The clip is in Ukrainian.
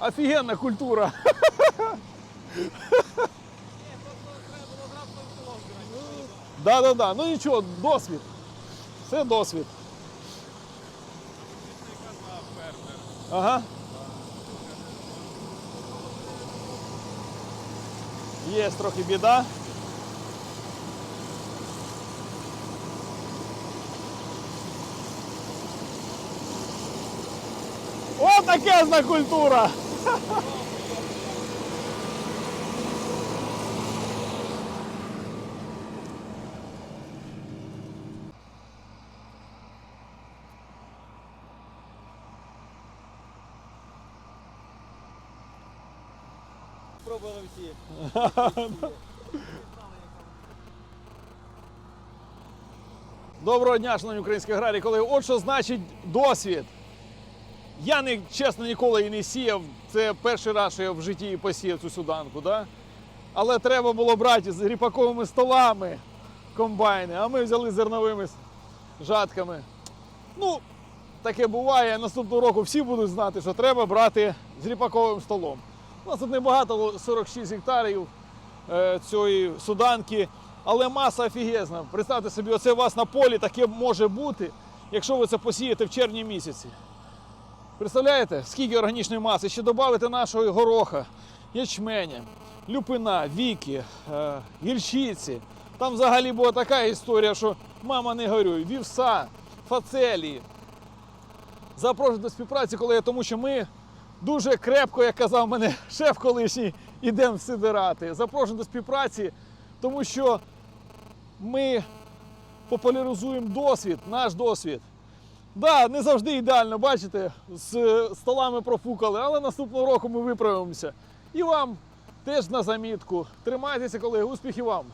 Офігенна культура. Да, да, да. Ну нічого, досвід. Це досвід. Ага. Є трохи біда. О, такезна культура! Пробували всі. Доброго дня, шановні українські аграрії, колеги. От що значить досвід. Я не, чесно ніколи і не сіяв. Це перший раз, що я в житті посіяв цю суданку. Да? Але треба було брати з ріпаковими столами комбайни, а ми взяли зерновими жатками. Ну, таке буває. Наступного року всі будуть знати, що треба брати з ріпаковим столом. У нас тут небагато, 46 гектарів е, цієї суданки, але маса офігезна. Представте собі, оце у вас на полі таке може бути, якщо ви це посієте в червні місяці. Представляєте, скільки органічної маси? Ще додати нашого гороха, ячменя, люпина, віки, е, гірчиці. Там взагалі була така історія, що мама не горюй, вівса, фацелії. Запрошую до співпраці, колеги, тому що ми дуже крепко, як казав мене шеф колишній, ідемо сидирати. Запрошую до співпраці, тому що ми популяризуємо досвід, наш досвід. Да, не завжди ідеально, бачите, з столами профукали, але наступного року ми виправимося. І вам теж на замітку. Тримайтеся, колеги, успіхів вам!